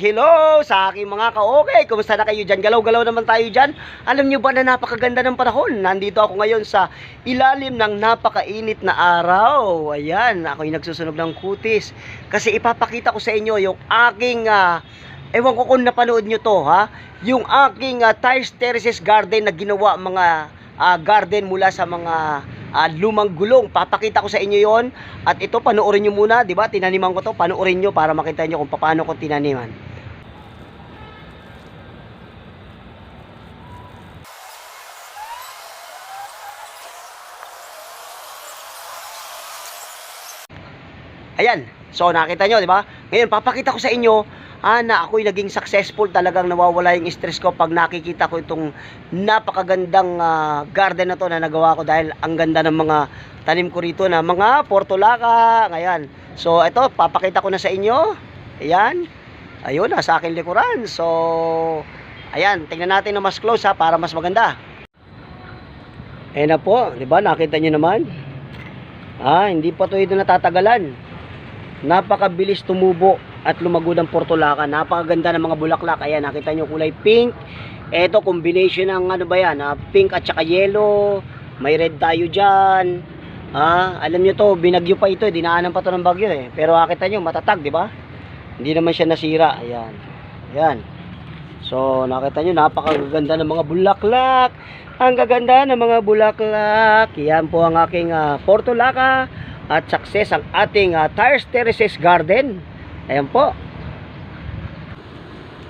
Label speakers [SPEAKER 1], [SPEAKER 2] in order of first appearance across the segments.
[SPEAKER 1] hello sa aking mga ka-okay. Kumusta na kayo dyan? Galaw-galaw naman tayo dyan. Alam nyo ba na napakaganda ng panahon? Nandito ako ngayon sa ilalim ng napakainit na araw. Ayan, ako'y nagsusunog ng kutis. Kasi ipapakita ko sa inyo yung aking, ah, ewan ko kung napanood nyo to ha, yung aking uh, Tires Terraces Garden na ginawa mga ah, garden mula sa mga ah, lumang gulong. Papakita ko sa inyo yon At ito, panoorin nyo muna, di ba? Tinaniman ko to, panoorin nyo para makita nyo kung paano ko tinaniman. Ayan. So nakita nyo, di ba? Ngayon papakita ko sa inyo ah, na ako'y naging successful talagang nawawala yung stress ko pag nakikita ko itong napakagandang ah, garden na to na nagawa ko dahil ang ganda ng mga tanim ko rito na mga portulaka. Ayan. So ito, papakita ko na sa inyo. Ayan. Ayun, nasa akin likuran. So, ayan, tingnan natin na mas close ha, para mas maganda. Ayan na po, di ba? Nakita nyo naman. Ah, hindi pa to ito natatagalan. Napakabilis tumubo at lumago ng portulaka. Napakaganda ng mga bulaklak. Ayan, nakita nyo kulay pink. Ito, combination ng ano ba yan? ah, pink at saka yellow. May red tayo dyan. Ah, alam nyo to, binagyo pa ito. eh. Dinaanan pa to ng bagyo eh. Pero nakita nyo, matatag, di ba? Hindi naman siya nasira. Ayan. Ayan. So, nakita nyo, napakaganda ng mga bulaklak. Ang gaganda ng mga bulaklak. Yan po ang aking ah, portulaka at success ang ating uh, Tires Terraces Garden. Ayan po.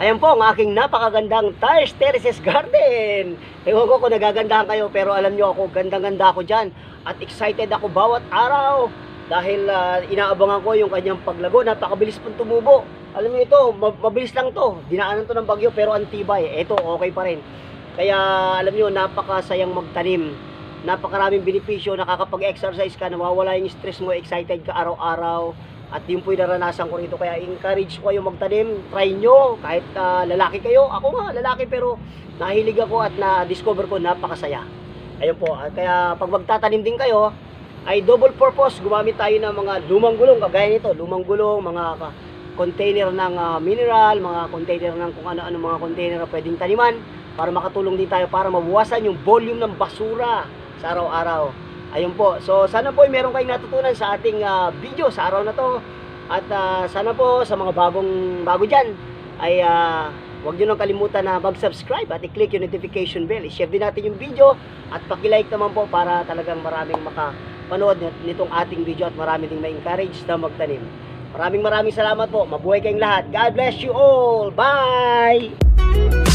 [SPEAKER 1] Ayan po ang aking napakagandang Tires Terraces Garden. Ewan ko kung nagagandahan kayo pero alam nyo ako, gandang-ganda ako dyan. At excited ako bawat araw dahil ah, inaabangan ko yung kanyang paglago. Napakabilis pong tumubo. Alam niyo ito, ma- mabilis lang to. Dinaanan to ng bagyo pero antibay. Ito, okay pa rin. Kaya alam niyo, napakasayang magtanim. Napakaraming benepisyo, nakakapag-exercise ka, nawawala yung stress mo, excited ka araw-araw. At yun po yung naranasan ko rito. Kaya encourage ko kayo magtanim. Try nyo. Kahit ah, lalaki kayo. Ako nga, lalaki pero nahilig ako at na-discover ko napakasaya. Ayun po. Kaya pag magtatanim din kayo, ay double purpose. Gumamit tayo ng mga lumang gulong. Kagaya nito, lumang gulong, mga container ng ah, mineral, mga container ng kung ano-ano mga container na pwedeng taniman para makatulong din tayo para mabuwasan yung volume ng basura sa araw-araw. Ayun po. So sana po ay meron kayong natutunan sa ating ah, video sa araw na to. At ah, sana po sa mga bagong bago diyan ay ah, huwag niyo nang kalimutan na mag-subscribe at i-click yung notification bell. I-share din natin yung video at paki-like naman po para talagang maraming makapanood nitong ating video at marami ding ma-encourage na magtanim. Maraming maraming salamat po. Mabuhay kayong lahat. God bless you all. Bye!